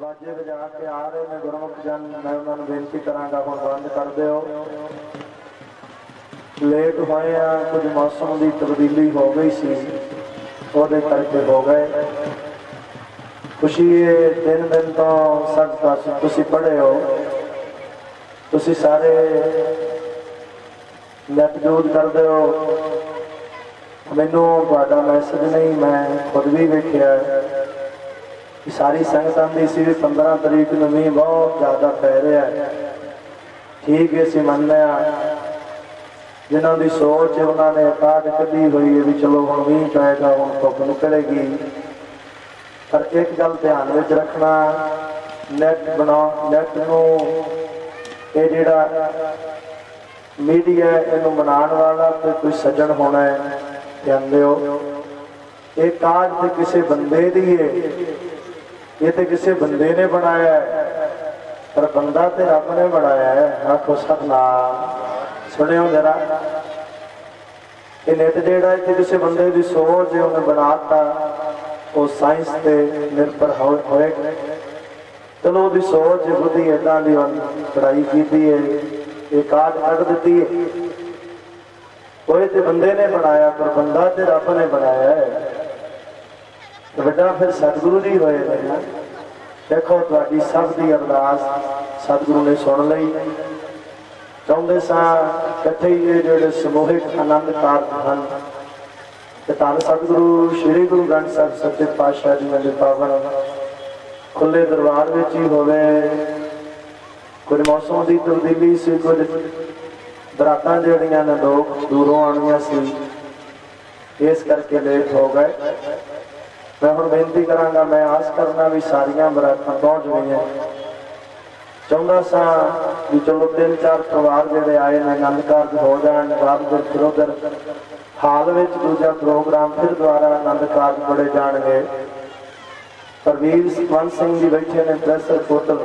ਵਾਜੇ ਵਜਾ ਕੇ ਆ ਰਹੇ ਨੇ ਗੁਰਮੁਖ ਜਨ, ਮੈਂ ਉਹਨਾਂ ਨੂੰ ਬੇਨਤੀ ਕਰਾਂਗਾ, ਹੁਣ ਬੰਦ ਕਰ ਦਿਓ। ਲੇਟ ਹੋਏ ਆ, ਕੁਝ ਮੌਸਮ ਦੀ ਤਬਦੀਲੀ ਹੋ ਗਈ ਸੀ, ਉਹਦੇ ਕਰਕੇ ਹੋ ਗਏ। ਖੁਸ਼ੀ ਇਹ ਦਿਨ ਦਿਨ ਤੋਂ ਸਭ ਪਾਸੇ ਤੁਸੀਂ ਪੜ੍ਹੇ ਹੋ। ਤੁਸੀਂ ਸਾਰੇ ਨੈਟ ਯੂਜ਼ ਕਰਦੇ ਹੋ। ਮੈਨੂੰ ਤੁਹਾਡਾ ਮੈਸੇਜ ਨਹੀਂ, ਮੈਂ ਖੁਦ ਵੀ ਵੇਖਿਆ। ਕਿ ਸਾਰੀ ਸੰਗਤਾਂ ਦੀ ਸੀ ਵੀ 15 ਤਰੀਕ ਨੂੰ ਮੀਂਹ ਬਹੁਤ ਜ਼ਿਆਦਾ ਪੈ ਰਿਹਾ ਹੈ। ਠੀਕ ਹੈ, ਅਸੀਂ ਮੰਨਦੇ ਹਾਂ ਜਿਨ੍ਹਾਂ ਦੀ ਸੋਚ ਉਹਨਾਂ ਨੇ ਕਾਟ ਕੱਢੀ ਹੋਈ ਹੈ ਵੀ ਚਲੋ ਹੁਣ ਮੀਂਹ ਪਏਗਾ, ਹੁਣ ਧੁੱਪ ਨਿਕਲੇਗੀ। ਪਰ ਇੱਕ ਗੱਲ ਧਿਆਨ ਵਿੱਚ ਰੱਖਣਾ ਨੈਟ ਬਣਾ ਨੈਟ ਨੂੰ ਇਹ ਜਿਹੜਾ ਮੀਡੀਆ ਇਹਨੂੰ ਬਣਾਉਣ ਵਾਲਾ ਤੇ ਕੋਈ ਸੱਜਣ ਹੋਣਾ ਹੈ, ਧਿਆਨ ਦਿਓ। ਇਹ ਕਾਜ ਤੇ ਕਿਸੇ ਬੰਦੇ ਦੀ ਹੈ। ਇਹ ਤੇ ਕਿਸੇ ਬੰਦੇ ਨੇ ਬਣਾਇਆ ਹੈ। ਪਰ ਬੰਦਾ ਤੇ ਰੱਬ ਨੇ ਬਣਾਇਆ ਹੈ। ਆਖੋ ਸਤਨਾਮ। ਸੁਣਿਓ ਜਰਾ। ਇਹ ਨੈਟ ਜਿਹੜਾ ਹੈ ਕਿਸੇ ਬੰਦੇ ਦੀ ਸੋਚ ਹੈ ਉਹਨੇ ਬਣਾਤਾ ਉਹ ਸਾਇੰਸ ਤੇ ਨਿਰਭਰ ਹੋ- ਹੋਏਗਾ। ਚਲੋ ਉਹਦੀ ਸੋਚ ਬੁੱਧੀ ਏਦਾਂ ਦੀ ਉਹਨੇ ਪੜਾਈ ਕੀਤੀ ਹੈ ਇਹ ਕਾਜ ਕੱਢ ਦਿੱਤੀ ਹੈ ਕੋਈ ਤੇ ਬੰਦੇ ਨੇ ਬਣਾਇਆ, ਪਰ ਬੰਦਾ ਤੇ ਰੱਬ ਨੇ ਬਣਾਇਆ ਹੈ। ਵੱਡਾ ਫਿਰ ਸਤਿਗੁਰੂ ਜੀ ਹੋਏ ਨੇ ਦੇਖੋ, ਤੁਹਾਡੀ ਸਭ ਦੀ ਅਰਦਾਸ ਸਤਿਗੁਰੂ ਨੇ ਸੁਣ ਲਈ। ਚਾਹੁੰਦੇ ਸਾਂ ਇਕੱਠੇ ਹੀ ਇਹ ਜਿਹੜੇ ਸਮੂਹਿਕ ਆਨੰਦ ਕਾਰਜ ਹਨ, ਤੇ ਧੰਨ ਸਤਿਗੁਰੂ ਸ੍ਰੀ ਗੁਰੂ ਗ੍ਰੰਥ ਸਾਹਿਬ ਸੱਚੇ ਪਾਤਸ਼ਾਹ ਜੀ ਦੇ ਪਾਵਨ ਖੁੱਲੇ ਦਰਬਾਰ ਵਿੱਚ ਹੀ ਹੋਵੇ। ਕੁਝ ਮੌਸਮ ਦੀ ਤਬਦੀਲੀ ਸੀ, ਕੁਝ ਦਰਾਤਾਂ ਜਿਹੜੀਆਂ ਨੇ ਲੋਕ ਦੂਰੋਂ ਆਉਣੀਆਂ ਸੀ, ਇਸ ਕਰਕੇ ਲੇਟ ਹੋ ਗਏ। ਮੈਂ ਹੁਣ ਬੇਨਤੀ ਕਰਾਂਗਾ, ਮੈਂ ਆਸ ਕਰਨਾ ਵੀ ਸਾਰੀਆਂ ਬਰਾਤਾਂ ਪਹੁੰਚ ਗਈਆਂ। ਚਾਹੁੰਦਾ ਸਾਂ ਵੀ ਚਲੋ ਤਿੰਨ ਚਾਰ ਪਰਿਵਾਰ ਜਿਹੜੇ ਆਏ ਨੇ, ਆਨੰਦ ਕਾਰਜ ਹੋ ਜਾਣ ਬਾਅਦ ਫਿਰੋਦਰ ਹਾਲ ਵਿੱਚ ਦੂਜਾ ਪ੍ਰੋਗਰਾਮ ਫਿਰ ਦੁਆਰਾ ਆਨੰਦ ਕਾਰਜ ਬੜੇ ਜਾਣਗੇ। ਪਰਵੀਰ ਸੁਖਵੰਤ ਸਿੰਘ ਜੀ ਬੈਠੇ ਨੇ ਪ੍ਰੈਸ ਰਿਪੋਰਟਰ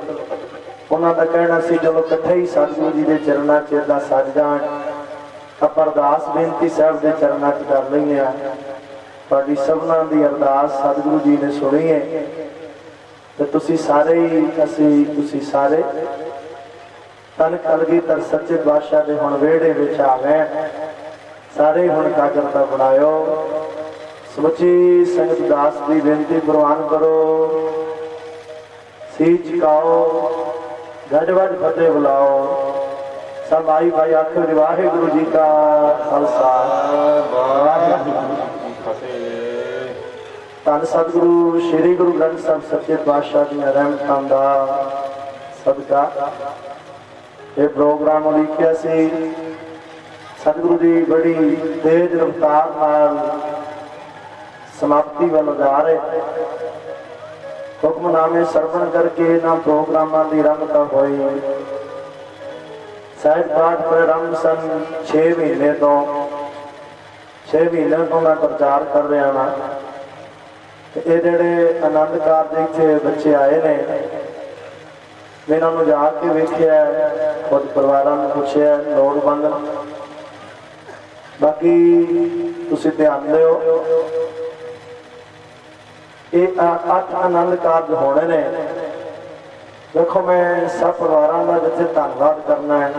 ਉਹਨਾਂ ਦਾ ਕਹਿਣਾ ਸੀ ਜਦੋਂ ਇਕੱਠੇ ਹੀ ਸਤਿਗੁਰੂ ਜੀ ਦੇ ਚਰਨਾਂ 'ਚ ਏਦਾਂ ਸੱਜ ਜਾਣ। ਆਪਾਂ ਅਰਦਾਸ ਬੇਨਤੀ ਸਾਹਿਬ ਦੇ ਚਰਨਾਂ 'ਚ ਕਰ ਲਈਏ ਆ ਤੁਹਾਡੀ ਸਭਨਾਂ ਦੀ ਅਰਦਾਸ ਸਤਿਗੁਰੂ ਜੀ ਨੇ ਸੁਣੀ ਹੈ ਤੇ ਤੁਸੀਂ ਸਾਰੇ ਹੀ, ਅਸੀਂ, ਤੁਸੀਂ ਸਾਰੇ ਤਨ ਕਲਗੀਧਰ ਸੱਚੇ ਬਾਦਸ਼ਾਹ ਦੇ ਹੁਣ ਵਿਹੜੇ ਵਿੱਚ ਆ ਗਏ ਸਾਰੇ ਹੀ ਹੁਣ ਕਾਗਰਤਾ ਬਣਾਇਓ। ਸਮੁੱਚੀ ਸੰਗਤ ਦਾਸ ਦੀ ਬੇਨਤੀ ਪ੍ਰਵਾਨ ਕਰੋ। ਸੀ ਝੁਕਾਓ ਗੱਜ ਵੱਜ ਫਤਿਹ ਬੁਲਾਓ। ਸਭ ਆਈ ਭਾਈ ਆਖੋ ਜੀ ਵਾਹਿਗੁਰੂ ਜੀ ਕਾ ਖਾਲਸਾ। ਵਾਹਿਗੁਰੂ ਧੰਨ ਸਤਿਗੁਰੂ, ਸ੍ਰੀ ਗੁਰੂ ਗ੍ਰੰਥ ਸਾਹਿਬ ਸੱਚੇ ਪਾਤਸ਼ਾਹ ਦੀਆਂ ਰਹਿਮਤਾਂ ਦਾ ਸਦਕਾ ਇਹ ਪ੍ਰੋਗਰਾਮ ਉਲੀਕਿਆ ਸੀ। ਸਤਿਗੁਰੂ ਜੀ ਬੜੀ ਤੇਜ਼ ਰਫ਼ਤਾਰ ਨਾਲ ਸਮਾਪਤੀ ਵੱਲ ਜਾ ਰਹੇ। ਹੁਕਮਨਾਮੇ ਸਰਵਣ ਕਰਕੇ ਇਹਨਾਂ ਪ੍ਰੋਗਰਾਮਾਂ ਦੀ ਰੰਗਤਾ ਹੋਈ। ਸਾਹਿਬ ਪਾਠ ਪ੍ਰਾਰੰਭ ਸਨ 6 ਮਹੀਨੇ ਤੋਂ। 6 ਮਹੀਨੇ ਤੋਂ ਮੈਂ ਪ੍ਰਚਾਰ ਕਰ ਰਿਹਾ ਹਾਂ ਇਹ ਜਿਹੜੇ ਆਨੰਦ ਕਾਰਜ ਇੱਥੇ ਬੱਚੇ ਆਏ ਨੇ, ਮੈਂ ਇਹਨਾਂ ਨੂੰ ਜਾ ਕੇ ਵੇਖਿਆ ਖੁਦ ਪਰਿਵਾਰਾਂ ਨੂੰ ਪੁੱਛਿਆ, ਲੋੜਵੰਦ। ਬਾਕੀ ਤੁਸੀਂ ਧਿਆਨ ਦਿਓ, ਇਹ ਅੱਠ ਆਨੰਦ ਕਾਰਜ ਹੋਣੇ ਨੇ, ਦੇਖੋ ਮੈਂ ਸਭ ਪਰਿਵਾਰਾਂ ਦਾ ਜਿੱਥੇ ਧੰਨਵਾਦ ਕਰਨਾ ਹੈ,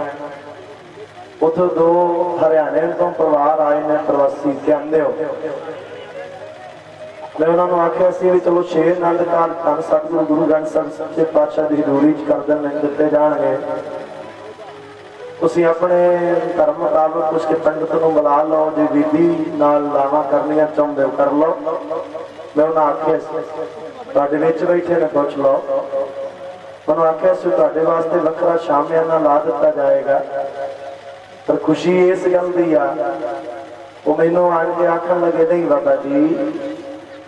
ਉਥੋਂ ਦੋ ਹਰਿਆਣੇ ਤੋਂ ਪਰਿਵਾਰ ਆਏ ਨੇ, ਪ੍ਰਵਾਸੀ, ਧਿਆਨ ਹੋ ਮੈਂ ਉਹਨਾਂ ਨੂੰ ਆਖਿਆ ਸੀ ਵੀ ਚਲੋ ਛੇ ਆਨੰਦ ਕਾਰਜ ਧੰਨ ਸਤਿਗੁਰੂ ਗੁਰੂ ਗ੍ਰੰਥ ਸਾਹਿਬ ਸੱਚੇ ਪਾਤਸ਼ਾਹ ਦੀ ਹਜ਼ੂਰੀ ਚ ਕਰ ਦੇਣ ਦਿੱਤੇ ਜਾਣਗੇ। ਤੁਸੀਂ ਆਪਣੇ ਧਰਮ ਮੁਤਾਬਕ ਉਸ ਕੇ ਪੰਡਤ ਨੂੰ ਬੁਲਾ ਲਓ, ਜੇ ਵਿਧੀ ਨਾਲ ਲਾਵਾ ਕਰਨੀਆਂ ਚਾਹੁੰਦੇ ਹੋ, ਕਰ ਲਓ। ਮੈਂ ਉਹਨਾਂ ਆਖਿਆ ਸੀ, ਤੁਹਾਡੇ ਵਿੱਚ ਬੈਠੇ ਨੇ, ਪੁੱਛ ਲਓ। ਮੈਨੂੰ ਆਖਿਆ ਸੀ, ਤੁਹਾਡੇ ਵਾਸਤੇ ਵੱਖਰਾ ਸ਼ਾਮਿਆਨਾ ਲਾ ਦਿੱਤਾ ਜਾਏਗਾ। ਪਰ ਖੁਸ਼ੀ ਇਸ ਗੱਲ ਦੀ ਆ, ਉਹ ਮੈਨੂੰ ਆਣ ਕੇ ਆਖਣ ਲੱਗੇ, ਨਹੀਂ ਬਾਬਾ ਜੀ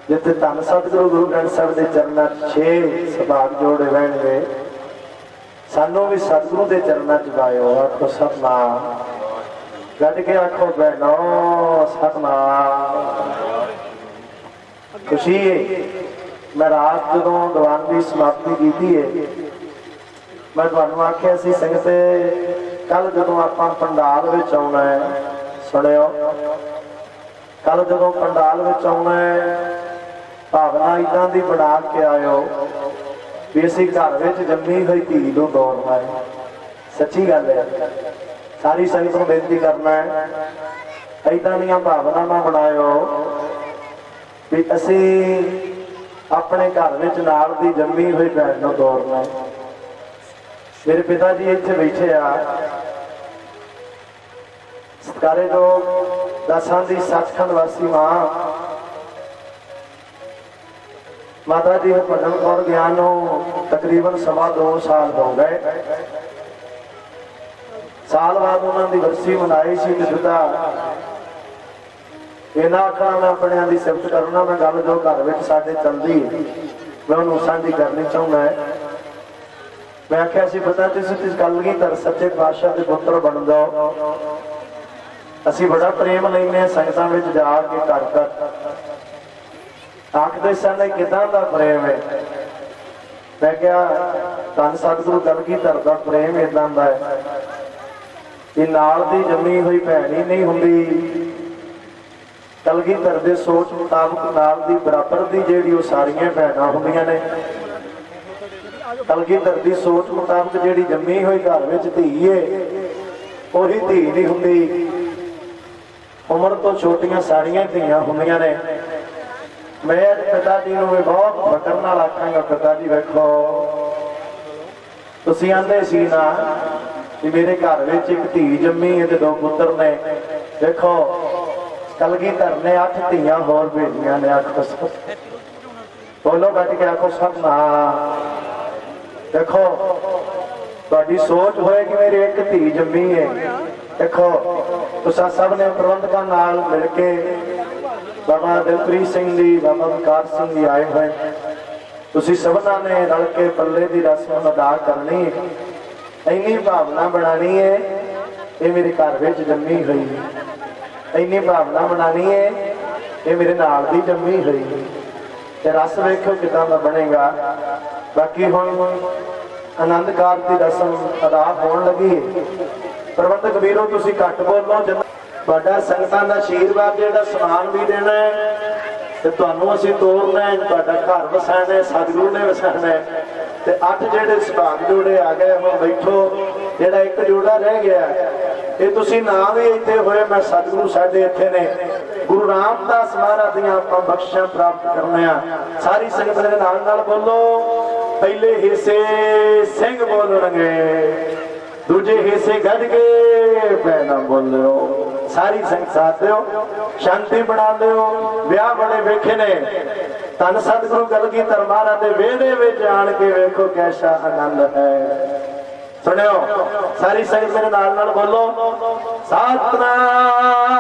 ਜਿੱਥੇ ਧੰਨ ਸਤਿਗੁਰੂ ਗੁਰੂ ਗ੍ਰੰਥ ਸਾਹਿਬ ਦੇ ਚਰਨਾਂ 'ਚ 6 ਸੁਭਾਗ ਜੋੜੇ ਰਹਿਣਗੇ, ਸਾਨੂੰ ਵੀ ਸਤਿਗੁਰੂ ਦੇ ਚਰਨਾਂ 'ਚ ਪਾਇਓ ਆਖੋ ਸਤਨਾਮ। ਗੱਡ ਕੇ ਆਖੋ ਬੈਨੋ ਸਤਨਾਮ। ਖੁਸ਼ੀ ਹੈ ਮੈਂ ਰਾਤ ਜਦੋਂ ਦੀਵਾਨ ਦੀ ਸਮਾਪਤੀ ਕੀਤੀ ਹੈ ਮੈਂ ਤੁਹਾਨੂੰ ਆਖਿਆ ਸੀ, ਸੰਗਤੇ ਕੱਲ ਜਦੋਂ ਆਪਾਂ ਪੰਡਾਲ ਵਿੱਚ ਆਉਣਾ ਹੈ, ਸੁਣਿਓ। ਕੱਲ ਜਦੋਂ ਪੰਡਾਲ ਵਿੱਚ ਆਉਣਾ ਹੈ ਭਾਵਨਾ ਇਦਾਂ ਦੀ ਬਣਾ ਕੇ ਆਇਓ ਵੀ ਅਸੀਂ ਘਰ ਵਿੱਚ ਜੰਮੀ ਹੋਈ ਧੀ ਨੂੰ ਦੌੜਨਾ ਹੈ ਸੱਚੀ ਗੱਲ ਹੈ, ਸਾਰੀ ਸੰਗਤ ਨੂੰ ਬੇਨਤੀ ਕਰਨਾ ਹੈ, ਏਦਾਂ ਦੀਆਂ ਭਾਵਨਾਵਾਂ ਬਣਾਇਓ ਵੀ ਅਸੀਂ ਆਪਣੇ ਘਰ ਵਿੱਚ ਨਾਲ ਦੀ ਜੰਮੀ ਹੋਈ ਭੈਣ ਨੂੰ ਦੌੜਨਾ ਮੇਰੇ ਪਿਤਾ ਜੀ ਇੱਥੇ ਬੈਠੇ ਆ। ਸਤਿਕਾਰੇ ਜੋ ਦਸਾਂ ਦੀ ਸੱਚਖੰਡ ਵਾਸੀ ਮਾਂ ਮਾਤਾ ਜੀ ਹਰਭਜਨ ਕੌਰ ਗਿਆਨ ਨੂੰ ਤਕਰੀਬਨ ਸਵਾ ਦੋ ਸਾਲ ਹੋ ਗਏ। ਸਾਲ ਬਾਅਦ ਉਹਨਾਂ ਦੀ ਵਰਸੀ ਮਨਾਈ ਸੀ ਤੇ ਇਹਨਾਂ ਆਖਣਾ ਮੈਂ ਆਪਣਿਆਂ ਦੀ ਸਿਫਤ ਕਰਨਾ, ਮੈਂ ਗੱਲ ਜੋ ਘਰ ਵਿੱਚ ਸਾਡੇ ਚੱਲਦੀ ਮੈਂ ਉਹਨੂੰ ਸਾਂਝੀ ਕਰਨੀ ਚਾਹੁੰਦਾ ਮੈਂ ਆਖਿਆ ਸੀ, ਪਤਾ ਤੁਸੀਂ ਇਸ ਗੱਲ ਕੀ ਤਰ ਸੱਚੇ ਪਾਤਸ਼ਾਹ ਦੇ ਪੁੱਤਰ ਬਣ ਜਾਓ ਅਸੀਂ ਬੜਾ ਪ੍ਰੇਮ ਲੈਨੇ ਹਾਂ ਸੰਗਤਾਂ ਵਿੱਚ ਜਾ ਕੇ ਘਰ ਘਰ ਆਖਦੇ ਸਨ, ਇਹ ਕਿਦਾਂ ਦਾ ਪ੍ਰੇਮ ਹੈ? ਮੈਂ ਕਿਹਾ, ਧੰਨ ਸਤਿਗੁਰੂ ਕਲਗੀ ਧਰ ਦਾ ਪ੍ਰੇਮ ਇਦਾਂ ਦਾ ਹੈ। ਇਹ ਨਾਲ ਦੀ ਜੰਮੀ ਹੋਈ ਭੈਣ ਹੀ ਨਹੀਂ ਹੁੰਦੀ। ਕਲਗੀ ਧਰ ਦੇ ਸੋਚ ਮੁਤਾਬਕ ਨਾਲ ਦੀ ਬਰਾਬਰ ਦੀ ਜਿਹੜੀ ਉਹ ਸਾਰੀਆਂ ਭੈਣਾਂ ਹੁੰਦੀਆਂ ਨੇ। ਕਲਗੀ ਧਰ ਦੀ ਸੋਚ ਮੁਤਾਬਕ ਜਿਹੜੀ ਜੰਮੀ ਹੋਈ ਘਰ ਵਿੱਚ ਧੀ ਏ, ਉਹੀ ਧੀ ਨਹੀਂ ਹੁੰਦੀ। ਉਮਰ ਤੋਂ ਛੋਟੀਆਂ ਸਾਰੀਆਂ ਧੀਆਂ ਹੁੰਦੀਆਂ ਨੇ। ਮੈਂ ਪਿਤਾ ਜੀ ਨੂੰ ਵੀ ਬਹੁਤ ਫਕਰ ਨਾਲ ਆਖਾਂਗਾ, ਪਿਤਾ ਜੀ ਵੇਖੋ। ਤੁਸੀਂ ਆਂਦੇ ਸੀ ਨਾ ਕਿ ਮੇਰੇ ਘਰ ਵਿੱਚ ਇੱਕ ਧੀ ਜੰਮੀ ਹੈ ਤੇ ਦੋ ਪੁੱਤਰ ਨੇ। ਦੇਖੋ ਕਲਗੀਧਰ ਨੇ ਅੱਠ ਧੀਆਂ, ਹੋਰ ਭੇਜੀਆਂ ਨੇ ਅੱਠ ਦੱਸੋ ਬੋਲੋ ਗੱਜ ਕੇ ਆਖੋ ਸਭਨਾ ਦੇਖੋ ਤੁਹਾਡੀ ਸੋਚ ਹੋਏਗੀ ਮੇਰੀ ਇੱਕ ਧੀ ਜੰਮੀ ਹੈ। ਦੇਖੋ ਤੁਸੀਂ ਸਭ ਨੇ ਪ੍ਰਬੰਧਕਾਂ ਨਾਲ ਮਿਲ ਕੇ ਬਾਬਾ ਦਿਲਪ੍ਰੀਤ ਸਿੰਘ ਜੀ, ਬਾਬਾ ਵਿਕਾਰ ਸਿੰਘ ਜੀ ਆਏ ਹੋਏ। ਤੁਸੀਂ ਸਭਨਾਂ ਨੇ ਰਲ ਕੇ ਪੱਲੇ ਦੀ ਰਸਮ ਅਦਾ ਕਰਨੀ ਹੈ। ਇੰਨੀ ਭਾਵਨਾ ਬਣਾਣੀ ਹੈ, ਇਹ ਮੇਰੇ ਘਰ ਵਿੱਚ ਜੰਮੀ ਹੋਈ। ਹੈ ਇੰਨੀ ਭਾਵਨਾ ਬਣਾਣੀ ਹੈ, ਇਹ ਮੇਰੇ ਨਾਲ ਦੀ ਜੰਮੀ ਹੋਈ। ਹੈ ਤੇ ਰਸ ਵੇਖੋ ਕਿਦਾਂ ਦਾ ਬਣੇਗਾ। ਬਾਕੀ ਹੁਣ ਆਨੰਦ ਕਾਰਜ ਦੀ ਰਸਮ ਅਦਾ ਹੋਣ ਲੱਗੀ ਹੈ। ਪ੍ਰਬੰਧਕ ਵੀਰੋ, ਤੁਸੀਂ ਘੱਟ ਬੋਲੋ, ਜਿੰਨਾ ਤੁਹਾਡਾ ਸੰਗਤਾਂ ਦਾ ਆਸ਼ੀਰਵਾਦ ਜਿਹੜਾ ਸਮਾਨ ਵੀ ਦੇਣਾ ਹੈ, ਤੇ ਤੁਹਾਨੂੰ ਅਸੀਂ ਤੋਰਨਾ ਹੈ, ਤੁਹਾਡਾ ਘਰ ਵਸਾਣਾ ਹੈ, ਸਤਿਗੁਰੂ ਨੇ ਵਸਾਣਾ ਹੈ। ਤੇ ਅੱਠ ਜਿਹੜੇ ਸੁਭਾਗ ਜੋੜੇ ਆ ਗਏ, ਹੁਣ ਬੈਠੋ, ਜਿਹੜਾ ਇੱਕ ਜੋੜਾ ਰਹਿ ਗਿਆ ਇਹ ਤੁਸੀਂ ਨਾ ਵੀ ਇੱਥੇ ਹੋਏ, ਮੈਂ ਸਤਿਗੁਰੂ ਸਾਡੇ ਇੱਥੇ ਨੇ। ਗੁਰੂ ਰਾਮਦਾਸ ਮਹਾਰਾਜ ਦੀਆਂ ਆਪਾਂ ਬਖਸ਼ਾਂ ਪ੍ਰਾਪਤ ਕਰਨੇ ਆ। ਸਾਰੀ ਸੰਗਤ ਦੇ ਨਾਲ ਨਾਲ ਬੋਲੋ, ਪਹਿਲੇ ਹਿੱਸੇ ਸਿੰਘ ਬੋਲਣਗੇ, ਦੂਜੇ ਹਿੱਸੇ ਗੱਡ ਕੇ ਪੈਣਾ ਬੋਲੋ। ਸਾਰੀ ਸੰਗਤ ਸਾਥ ਦਿਓ, ਸ਼ਾਂਤੀ ਬਣਾ ਦਿਓ, ਵਿਆਹ ਬੜੇ ਵੇਖੇ ਨੇ। ਤਨ ਸਤਿਗੁਰੂ ਕਲਗੀ ਤਰਮਾਰਾ ਦੇ ਵਿਹੜੇ ਵਿੱਚ ਆਣ ਕੇ ਵੇਖੋ ਕੈਸਾ ਆਨੰਦ ਹੈ। ਸੁਣਿਓ, ਸਾਰੀ ਸੰਗਤ ਮੇਰੇ ਨਾਲ ਨਾਲ ਬੋਲੋ ਸਤਨਾਮ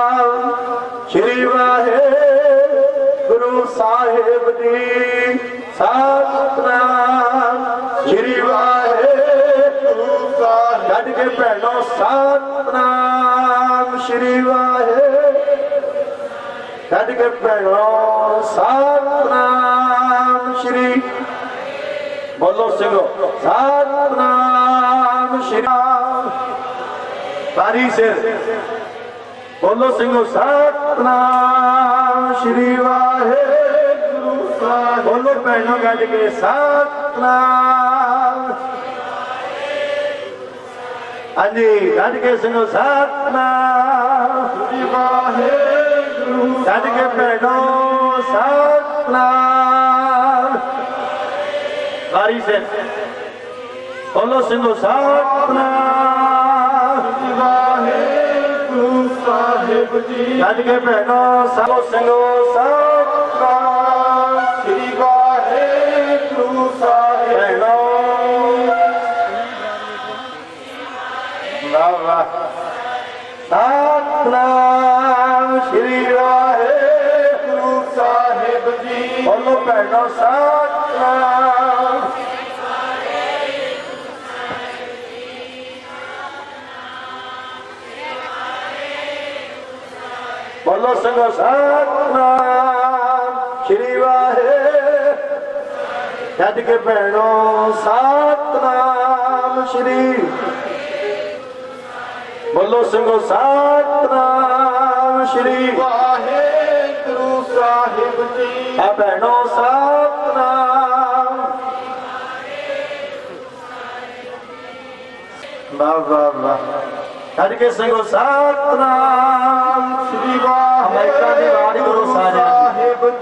ਕੇ ਭੈਣੋ ਸਤਨਾਮ ਸ਼੍ਰੀ ਬੋਲੋ ਸਿੰਘੋ ਸਤਨਾਮ ਸ਼੍ਰੀ ਤਾਰੀ ਸਿਰ ਬੋਲੋ ਸਿੰਘੋ ਸਤਨਾਮ ਸ਼੍ਰੀ ਵਾਹਿਗੁਰੂ ਸਾਹਿਬ ਬੋਲੋ ਭੈਣੋ ਗੱਜ ਕੇ ਸਤਨਾਮ ਹਾਂਜੀ ਗੱਜ ਕੇ ਸਿੰਘੋ ਸਤਨਾਮ ਸ਼੍ਰੀ ਵਾਹਿਗੁਰੂ ਗੱਜ ਕੇ ਭੈਣੋ ਸਤਨਾਮ ਵਾਰੀ ਸੇ ਬੋਲੋ ਸਿੰਘੋ ਸਤਨਾਮ ਸ਼੍ਰੀ ਵਾਹਿਗੁਰੂ ਸਾਹਿਬ ਜੀ ਗੱਜ ਕੇ ਭੈਣੋ ਸਭੋ ਸਿੰਘੋ ਸਤਨਾਮ ਸ਼੍ਰੀ ਜੀ ਭੈਣੋ ਸਤਨਾਮ ਬੋਲੋ ਸੰਗੋ ਸਤਨਾਮ ਸ਼੍ਰੀ ਵਾਹਿਗੁਰੂ। ਜੱਜ ਕੇ ਭੈਣੋ ਸਤਨਾਮ ਸ਼੍ਰੀ ਬੋਲੋ ਸਿੰਘੋ ਸਤਨਾਮ ਸ਼੍ਰੀ ਵਾਹਿਗੁਰੂ ਸਾਹਿਬ ਜੀ। भेण वाह वाह वाह। हर के श्रीणो सात श्री गुरू साहिब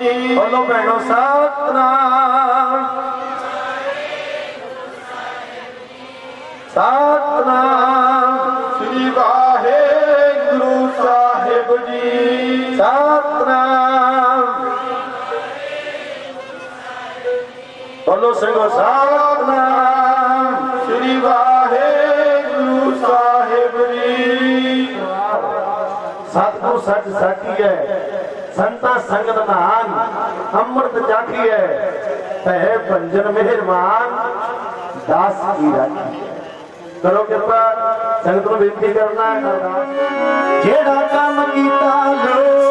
जी। सात ਬੋਲੋ ਸੰਗੋ ਸਤਨਾਮ ਸ੍ਰੀ ਵਾਹਿਗੁਰੂ ਸਾਹਿਬ ਜੀ। ਸਤਿਗੁਰ ਸੱਚ ਸਾਖੀ ਹੈ, ਸੰਤਾ ਸੰਗਤ ਨਾਨ ਅੰਮ੍ਰਿਤ ਚਾਖੀ ਹੈ। ਭੈ ਭੰਜਨ ਮਿਹਰਬਾਨ, ਦਾਸ ਕੀ ਰਾਖੀ। ਕਰੋ ਕਿਰਪਾ ਸੰਗਤ ਨੂੰ ਬੇਨਤੀ ਕਰਨਾ ਜਿਹੜਾ ਕੰਮ ਕੀਤਾ ਲੋੜੀਏ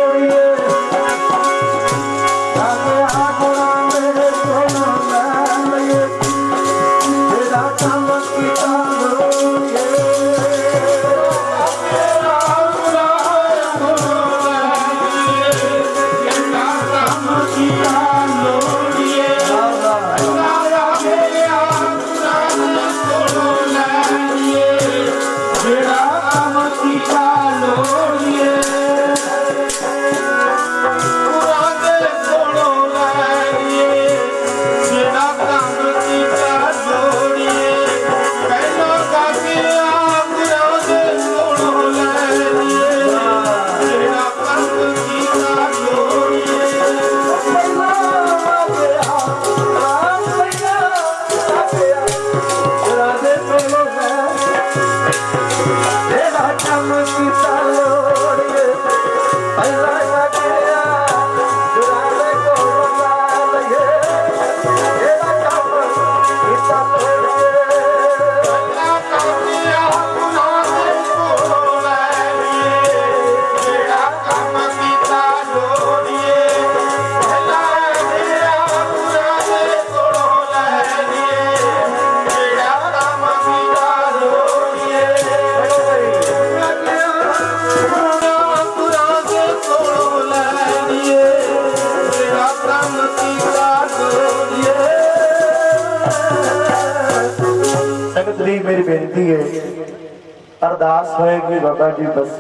ਅਰਦਾਸ ਹੋਏਗੀ ਬਾਬਾ ਜੀ ਬਸ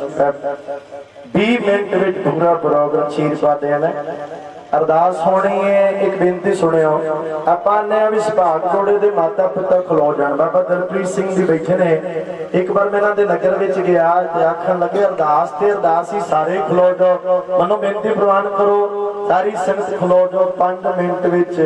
20 ਮਿੰਟ ਵਿੱਚ ਪੂਰਾ ਪ੍ਰੋਗਰਾਮ ਆਸ਼ੀਰਵਾਦ ਦੇਣਾ ਅਰਦਾਸ ਹੋਣੀ ਹੈ, ਇੱਕ ਬੇਨਤੀ ਸੁਣਿਓ, ਆਪਾਂ ਨੇ ਵੀ ਸੁਭਾਗ ਜੋੜੇ ਦੇ ਮਾਤਾ ਪਿਤਾ ਖਲੋ ਜਾਣ। ਬਾਬਾ ਦਲਪ੍ਰੀਤ ਸਿੰਘ ਜੀ ਬੈਠੇ ਨੇ। ਇੱਕ ਵਾਰ ਮੈਂ ਇਹਨਾਂ ਦੇ ਨਗਰ ਵਿੱਚ ਗਿਆ ਤੇ ਆਖਣ ਲੱਗੇ, ਅਰਦਾਸ ਤੇ ਅਰਦਾਸ ਹੀ ਸਾਰੇ ਖਲੋ ਜਾਓ। ਮਨੋ ਬੇਨਤੀ ਪ੍ਰਵਾਨ ਕਰੋ, ਸਾਰੀ ਸੰਗਤ ਖਲੋ ਜਾਓ 5 ਮਿੰਟ ਵਿੱਚ।